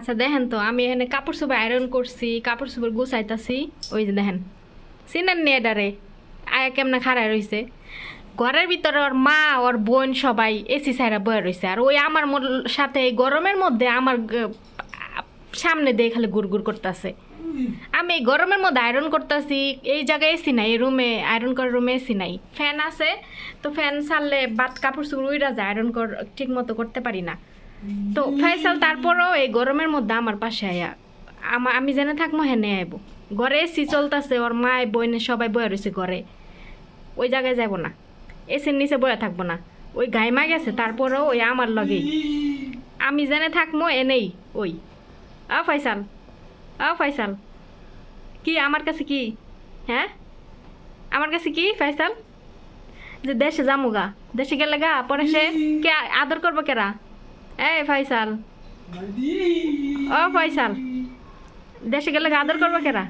আচ্ছা দেখেন তো, আমি এখানে কাপড় চোপড় আয়রন করছি, কাপড় চোপড় গুছাইতাছি। ওই যে দেখেন, চিনেন নি এডারে আয়া কেমনে খাড়ায় রইছে? ঘরের ভিতরে ওর মা, ওর বোন সবাই এসি সাইরা বয়ে রইছে। আর ওই আমার মোর- সাথে এই গরমের মধ্যে আমার সামনে দিয়ে খালি গুড় গুড় করতেছে। আমি এই গরমের মধ্যে আয়রন করতেছি, এই জায়গায় এসি নাই রুমে আয়রন করার রুমে এসি নাই। ফ্যান আছে, তো ফ্যান ছাড়লে বাদ কাপড় চোপড় উইরা যায় আয়রন কর, ঠিক মতো করতে পারি না। তো ফয়সাল তারপরও এই গরমের মধ্যে আমার পাশে আয়া। আমা আমি জেনে থাকব হেনে আইব। ঘরে এসি চলতেছে, ওর মায়, বইনে সবাই বয়ে রয়েছে ঘরে। ওই জায়গায় যাব না। এসির নিচে বয়ে থাকব না। ওই গাইমা গেছে, তারপরেও ওই আমার লগেই আমি জেনে থাকব এনেই, ওই। আ ফয়সাল আ ফয়সাল কি, আমার কাছে কি? হ্যাঁ? আমার কাছে কি ফয়সাল যে দেশে যামুগা দেশে গেলে গা, পরে সে কে আদর করব কেরা? এই ফয়সাল। ও ফয়সাল। দেশে গেলে আদর করব কেরা?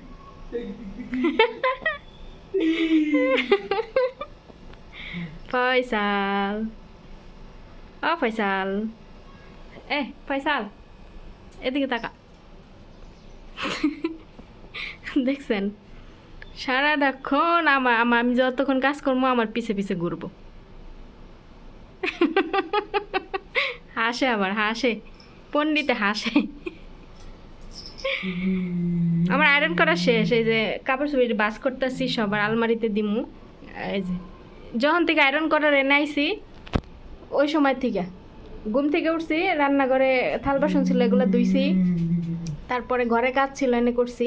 ফয়সাল। ও ফয়সাল। এ, ফয়সাল, এদিকে তাকা। দেখছেন? সারাক্ষণ আমার আমার আমি যতক্ষণ কাজ করব, আমার পিছে পিছে ঘুরবো। হাসে আবার, হাসে। পন্ডিতে হাসে। আমার আয়রন করা শেষ, এই যে কাপড় চোপড় বাস করতেছি সবার, আলমারিতে দিমু। এই যে, যখন থেকে আয়রন করার এনে আইছি ওই সময় থেকে। ঘুম থেকে উঠছি, রান্নাঘরে থাল বাসন ছিল, এগুলো ধুইছি। তারপরে ঘরে কাজ ছিল, এনে করছি।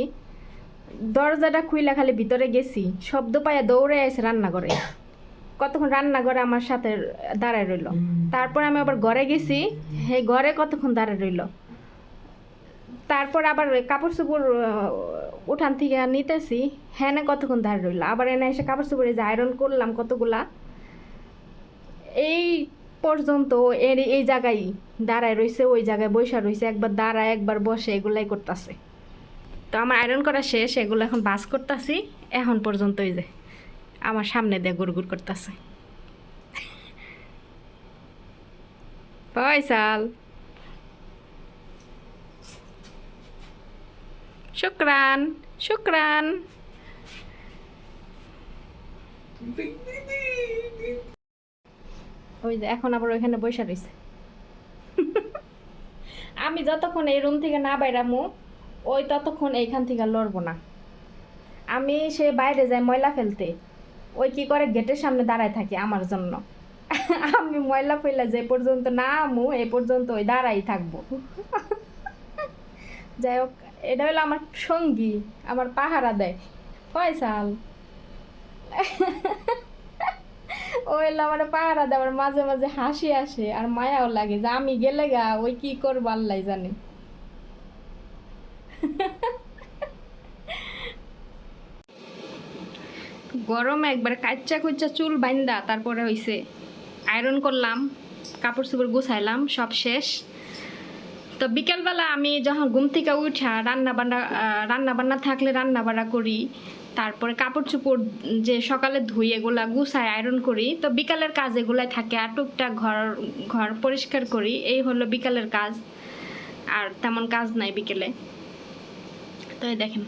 দরজাটা খুইলা খালি ভিতরে গেছি, শব্দ পাইয়া দৌড়ে আসে রান্নাঘরে। কতক্ষণ রান্নাঘরে আমার সাথে দাঁড়ায় রইল। তারপর আমি আবার ঘরে গেছি হে ঘরে কতক্ষণ দাঁড়ায় রইল। তারপর আবার কাপড় চোপড় উঠান থেকে নিতেছি হ্যাঁ কতক্ষণ দাঁড়িয়ে রইল। আবার এনে এসে কাপড় চোপড়ে যে আয়রন করলাম কতগুলা, এই পর্যন্ত এর এই জায়গায় দাঁড়ায় রইছে, ওই জায়গায় বসে রইছে, একবার দাঁড়ায়, একবার বসে এগুলাই করতেছে। তো আমার আয়রন করা শেষ, এগুলো এখন বাস করতেছি, এখন পর্যন্ত এই যে। আমার সামনে দিয়ে গুড় গুড় করতেছে। শুক্রান শুক্রান। ওই যে এখন আবার ওইখানে বসে রয়েছে আমি যতক্ষণ এই রুম থেকে না বাইরামু, ওই ততক্ষণ এইখান থেকে লড়বো না। আমি সে বাইরে যাই ময়লা ফেলতে। ওই কি করে গেটের সামনে দাঁড়ায় থাকে আমার জন্য। আমি ময়লা ফেলা যে পর্যন্ত না আমু এই পর্যন্ত ওই দাঁড়াই থাকব। যাই হোক, এটা হলো আমার সঙ্গী, আমার পাহারা দেয়। ফয়সাল। ও এলো আমার পাহারা দেয়, আমার মাঝে মাঝে হাসি আসে আর মায়াও লাগে যে আমি গেলে গা, ওই কি করব আল্লাহ জানে। গরমে একবার কাচ্চা কুচ্চা চুল বাইন্দা, তারপরে হইছে আয়রন করলাম, কাপড় চোপড় গুছাইলাম, সব শেষ। তো বিকেলবেলা আমি যখন ঘুম থেকে উঠা, রান্না বান্না রান্না বান্না থাকলে রান্না বান্না করি, তারপরে কাপড় চোপড় যে সকালে ধুই, এগুলা গুছাই আয়রন করি। তো বিকালের কাজ এগুলাই থাকে, আর টুকটাক ঘর ঘর পরিষ্কার করি, এই হলো বিকালের কাজ, আর তেমন কাজ নাই বিকেলে। তো দেখেন।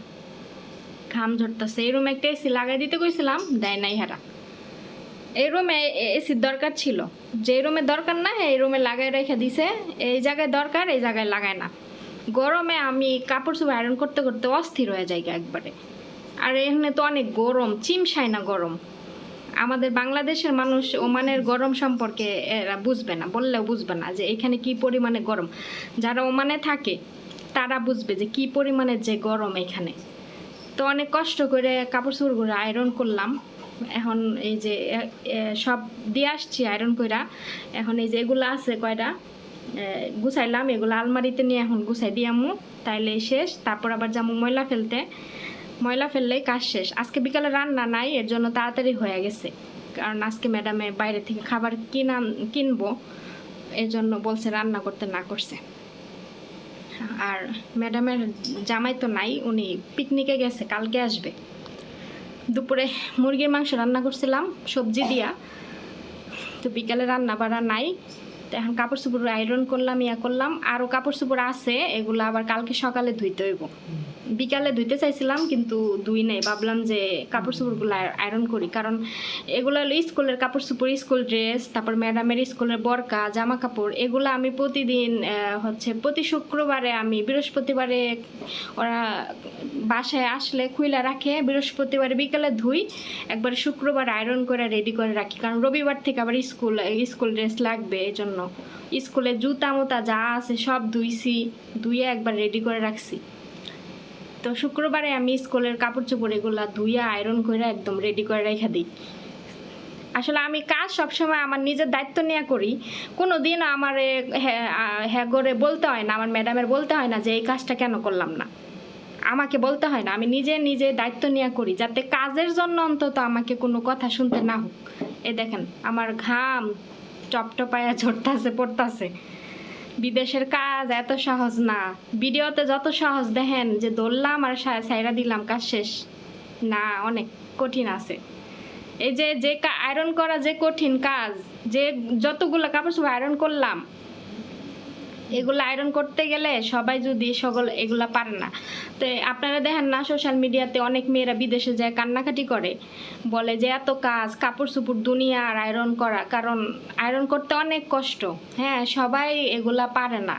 ঘাম ঝরতেছে। এই রুমে একটা এসি লাগাই দিতে কইছিলাম, দেয় নাই হারা। এই রুমে এসির দরকার ছিল। যে রুমে দরকার না, এই রুমে লাগাই রেখে দিছে। এই জায়গায় দরকার, এই জায়গায় লাগায় না। গরমে আমি কাপড় চোপড় আয়রন করতে করতে অস্থির হয়ে যায় একবারে। আর এখানে তো অনেক গরম চিমসায় না গরম। আমাদের বাংলাদেশের মানুষ ওমানের গরম সম্পর্কে এরা বুঝবে না, বললেও বুঝবে না যে এখানে কি পরিমাণে গরম। যারা ওমানে থাকে, তারা বুঝবে যে কি পরিমাণে যে গরম এখানে। তো অনেক কষ্ট করে কাপড় চোপড়গুলো আয়রন করলাম। এখন এই যে সব দিয়ে আসছি আয়রন কইরা। এখন এই যে এগুলো আছে কয়টা গুছাইলাম। এগুলো আলমারিতে নিয়ে এখন গুছাই দিয়ামু তাইলে শেষ। তারপর আবার যাব ময়লা ফেলতে। ময়লা ফেললেই কাজ শেষ। আজকে বিকালে রান্না নাই, এর জন্য তাড়াতাড়ি হয়ে গেছে। কারণ আজকে ম্যাডামে বাইরে থেকে খাবার কিনা কিনবো। এর জন্য বলছে রান্না করতে না করছে। আর ম্যাডামের জামাই তো নাই, উনি পিকনিকে গেছে, কালকে আসবে। দুপুরে মুরগির মাংস রান্না করছিলাম, সবজি দিয়া। তো বিকালে রান্না বাড়া নাই এখন কাপড় চোপড় আয়রন করলাম, ইয়া করলাম। আরও কাপড় চোপড় আছে, এগুলো আবার কালকে সকালে ধুইতে হইব। বিকালে ধুইতে চাইছিলাম, কিন্তু ধুই নাই। ভাবলাম যে কাপড় চোপড়গুলো আয়রন করি। কারণ এগুলো হলো স্কুলের কাপড় চোপড়, স্কুল ড্রেস, তারপর ম্যাডামের স্কুলের বরকা জামা কাপড় এগুলো আমি প্রতিদিন হচ্ছে প্রতি শুক্রবারে আমি বৃহস্পতিবারে ওরা বাসায় আসলে খুইলা রাখে। বৃহস্পতিবারে বিকালে ধুই, একবার শুক্রবার আয়রন করে রেডি করে রাখি। কারণ রবিবার থেকে আবার স্কুল স্কুল ড্রেস লাগবে এই জন্য স্কুলে জুতা, মুতা যা আছে সব ধুইছি ধুয়ে একবার রেডি করে রাখছি। তো শুক্রবারে আমি স্কুলের কাপড় চোপড় এগুলা ধুইয়া আয়রন করে একদম রেডি করে রেখে দিই। আসলে আমি কাজ সবসময় আমার নিজের দায়িত্ব নিয়ে করি। কোনো দিন আমার হ্যাঁ করে বলতে হয় না, আমার ম্যাডামের বলতে হয় না যে এই কাজটা কেন করলাম না। আমাকে বলতে হয় না, আমি নিজে নিজে দায়িত্ব নিয়ে করি, যাতে কাজের জন্য অন্তত আমাকে কোনো কথা শুনতে না হোক। এ দেখেন, আমার ঘাম টপটপায়া ঝরতাছে, পড়তাছে। বিদেশের কাজ এত সহজ না। ভিডিওতে যত সহজ দেখেন যে দৌড়লাম আর সাইরা দিলাম, কাজ শেষ। না, অনেক কঠিন আছে। এই যে যে আয়রন করা যে কঠিন কাজ, যে যতগুলো কাপড় সব আয়রন করলাম এগুলো আয়রন করতে গেলে সবাই যদি সকল এগুলা পারে না। তো আপনারা দেখেন না সোশ্যাল মিডিয়াতে অনেক মেয়েরা বিদেশে যায়, কান্নাকাটি করে। বলে যে এত কাজ, কাপড় চুপড় দুনিয়া আর আয়রন করা। কারণ আয়রন করতে অনেক কষ্ট। হ্যাঁ সবাই এগুলা পারে না।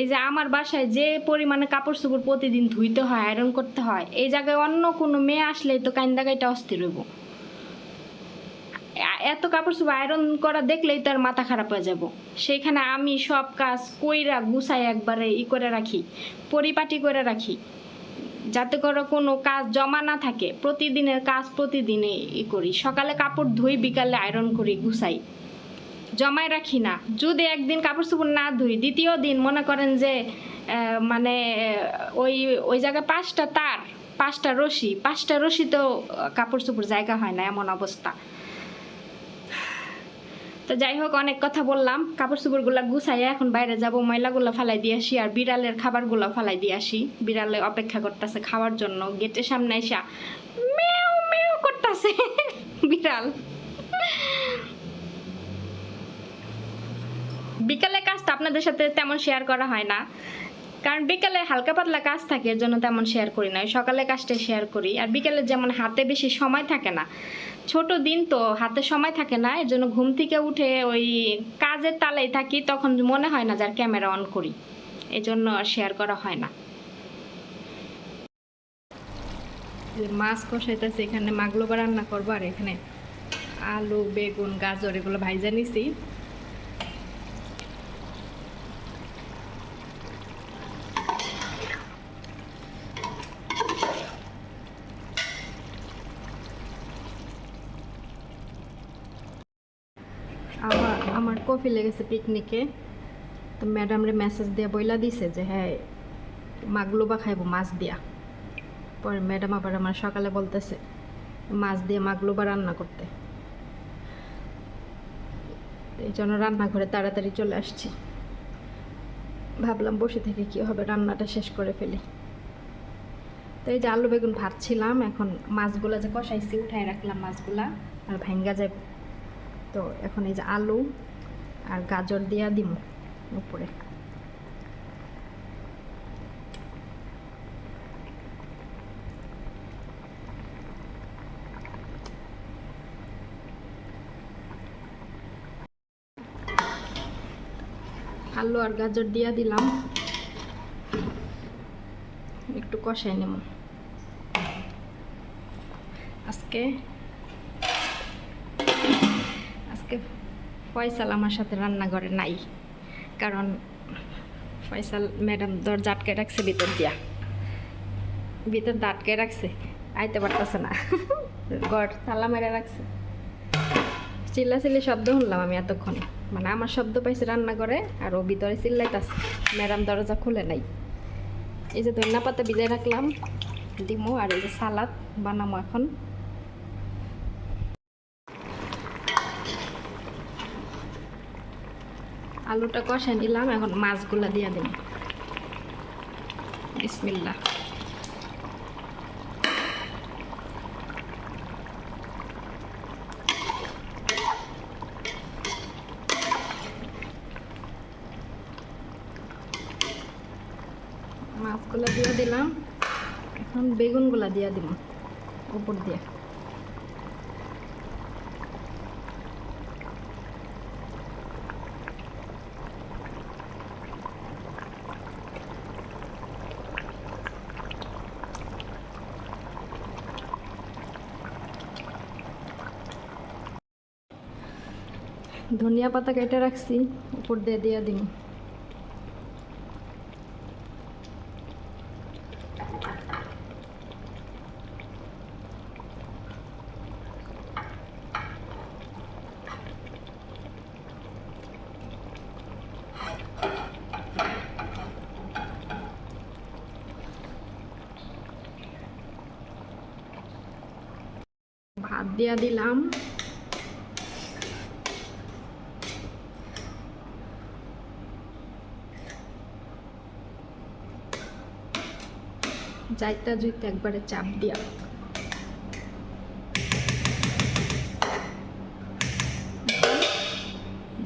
এই যে আমার বাসায় যে পরিমাণে কাপড় চোপড় প্রতিদিন ধুইতে হয় আয়রন করতে হয়, এই জায়গায় অন্য কোনো মেয়ে আসলেই তো কাইন্দাগাইটা অস্থির হইব। এত কাপড় চোপড় আয়রন করা দেখলেই তার মাথা খারাপ হয়ে যাব। সেইখানে আমি সব কাজ কইরা গুছাই একবারে ই করে রাখি, পরিপাটি করে রাখি। যাতে করে কোনো কাজ জমা না থাকে, প্রতিদিনের কাজ প্রতিদিনে ই করি। সকালে কাপড় ধুই, বিকালে আয়রন করি, গুছাই। জমায় রাখি না। যদি একদিন কাপড় চোপড় না ধুই, দ্বিতীয় দিন মনে করেন যে মানে ওই ওই জায়গায় পাঁচটা তার, পাঁচটা রশি পাঁচটা রশি তো কাপড় চোপড় জায়গা হয় না এমন অবস্থা। তো যাই হোক, অনেক কথা বললাম। কাপড় চোপড়গুলা গুছাইয়া এখন বাইরে যাব, ময়লাগুলো ফালাই দিয়ে আসি আর বিড়ালের খাবারগুলো ফালাই দিয়ে আসি। বিড়ালে অপেক্ষা করতেছে খাওয়ার জন্য, গেটের সামনে এসা মেও মেও করতেছে বিড়াল। বিকালে কাজটা আপনাদের সাথে তেমন শেয়ার করা হয় না। কারণ বিকালে হালকা পাতলা কাজ থাকে, এর জন্য তেমন শেয়ার করি না। সকালে কাজটা শেয়ার করি। আর বিকালে যেমন হাতে বেশি সময় থাকে না, ছোট দিন তো হাতে সময় থাকে না, এর জন্য ঘুম থেকে উঠে ওই কাজের তালেই থাকি, তখন মনে হয় না যার ক্যামেরা অন করি। এই জন্য আর শেয়ার করা হয় না। মাছ কষাইতেছে, এখানে মাগলোবা রান্না করব, আর এখানে আলু, বেগুন, গাজর, এগুলো ভাইজা নিছি আমার কফি লেগেছে পিকনিকে তো ম্যাডামরে মেসেজ দিয়ে বইলা দিছে যে হ্যাঁ মাগলো বা খাইবো, মাছ দিয়া। পরে ম্যাডাম আবার আমার সকালে বলতেছে, মাছ দিয়ে মাগলো বা রান্না করতে। এই জন্য রান্নাঘরে তাড়াতাড়ি চলে আসছি। ভাবলাম বসে থেকে কি হবে, রান্নাটা শেষ করে ফেলি। তো এই যে আলু বেগুন ভাজছিলাম, এখন মাছগুলা যে কষাইছি উঠাই রাখলাম মাছগুলা, আর ভেঙ্গা যায় তো এখন এই যে আলু আর গাজর দিয়া দিব উপরে। আলু আর গাজর দিয়া দিলাম। একটু কষাই নেব আজকে ফয়সাল আমার সাথে রান্নাঘরে নাই। কারণ ফয়সাল ম্যাডাম দরজা আটকে রাখছে, ভিতর দিয়া। ভিতর আটকে রাখছে, আইতে পারতেছে না। ঘর তালা মেরে রাখছে। চিল্লা চিল্লি শব্দ শুনলাম আমি এতক্ষণ। মানে আমার শব্দ পাইছে রান্নাঘরে আর ও ভিতরে চিল্লাইতেছে। ম্যাডাম দরজা খুলে নাই। এই যে ধনিয়া পাতা ভিজাই রাখলাম, দিমো আর এই যে সালাদ বানামো এখন। আলুটা কষে নিলাম, এখন মাছগুলো দিয়ে দিন বিসমিল্লা মাছগুলো দিয়ে দিলাম, এখন বেগুনগুলো দিয়ে দিব উপর দিয়ে। ধনিয়া পাতা কেটে রাখছি উপর দিয়ে দিয়ে দিন। ভাত দিয়া দিলাম। যাইতা জুইতে একবারে চাপ দিয়া।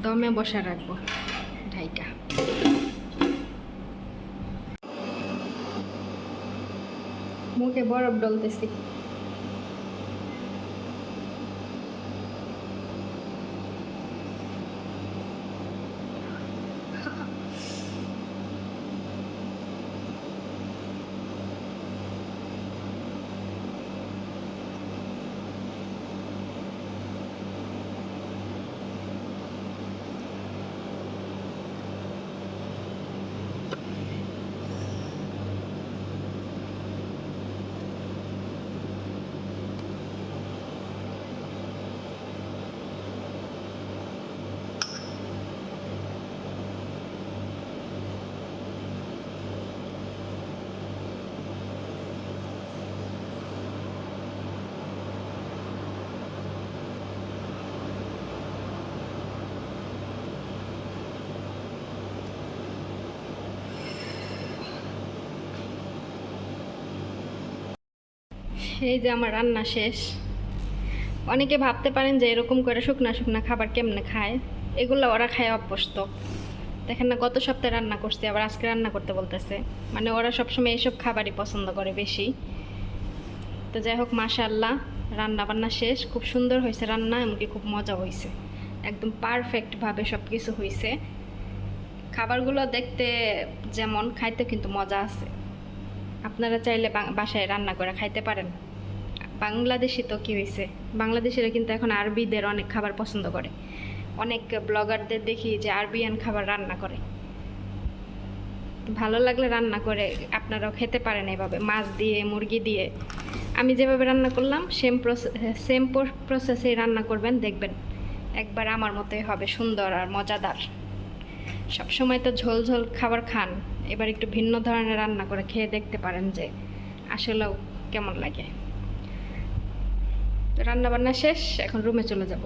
দমে বসা রাখব ঢাইকা। মুখে বরফ ডলতেছি এই যে আমার রান্না শেষ। অনেকে ভাবতে পারেন যে এরকম করে শুকনা শুকনা খাবার কেমনে খায়? এগুলো ওরা খায় অভ্যস্ত। দেখেন না, গত সপ্তাহে রান্না করছে, আবার আজকে রান্না করতে বলতেছে। মানে ওরা সবসময় এইসব খাবারই পছন্দ করে বেশি। তো যাই হোক মাশাল্লাহ রান্না বান্না শেষ। খুব সুন্দর হয়েছে রান্না, এমনকি খুব মজা হয়েছে। একদম পারফেক্টভাবে সব কিছু হয়েছে। খাবারগুলো দেখতে যেমন, খাইতে কিন্তু মজা আছে। আপনারা চাইলে বাসায় রান্না করে খাইতে পারেন। বাংলাদেশি তো কী হয়েছে বাংলাদেশিরা কিন্তু এখন আরবিদের অনেক খাবার পছন্দ করে। অনেক ব্লগারদের দেখি যে আরবিয়ান খাবার রান্না করে। ভালো লাগলে রান্না করে, আপনারাও খেতে পারেন এভাবে, মাছ দিয়ে, মুরগি দিয়ে। আমি যেভাবে রান্না করলাম সেম প্রসেস সেম প্রসেসে রান্না করবেন, দেখবেন একবার আমার মতোই হবে সুন্দর আর মজাদার। সবসময় তো ঝোল ঝোল খাবার খান, এবার একটু ভিন্ন ধরনের রান্না করে খেয়ে দেখতে পারেন যে আসলেও কেমন লাগে। রান্না বান্না শেষ এখন রুমে চলে যাব।